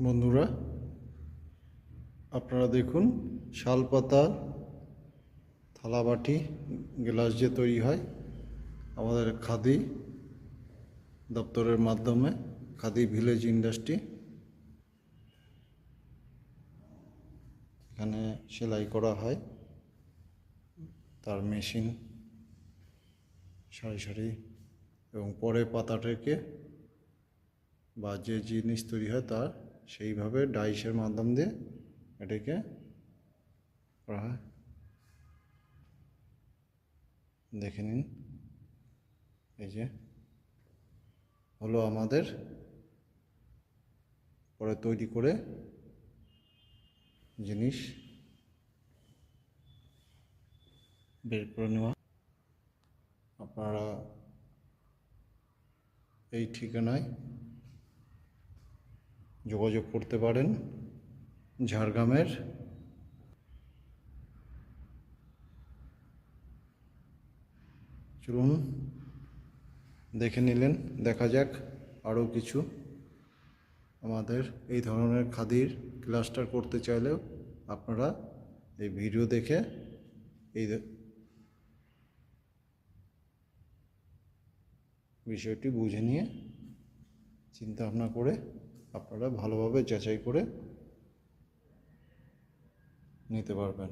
বন্ধুরা, আপনারা দেখুন, শালপাতা, থালাবাটি, গ্লাস যে তৈরি হয় আমাদের খাদি দপ্তরের মাধ্যমে, খাদি ভিলেজ ইন্ডাস্ট্রি। এখানে সেলাই করা হয়, তার মেশিন, সারি সারি, এবং পরে পাতাটাকে বা যে জিনিস তৈরি হয় তার সেইভাবে ডাইসের মাধ্যম দিয়ে এটাকে করা হয় দেখে নিন। এই যে হলো আমাদের। পরে তৈরি করে জিনিস বের করে নেওয়া। আপনারা এই ঠিকানায় যোগাযোগ করতে পারেন ঝাড়গ্রামের। চলুন দেখে নিলেন, দেখা যাক আরও কিছু আমাদের এই ধরনের খাদির ক্লাস্টার করতে চাইলেও আপনারা এই ভিডিও দেখে এই বিষয়টি বুঝে নিয়ে চিন্তা ভাবনা করে আপনারা ভালোভাবে যাচাই করে নিতে পারবেন।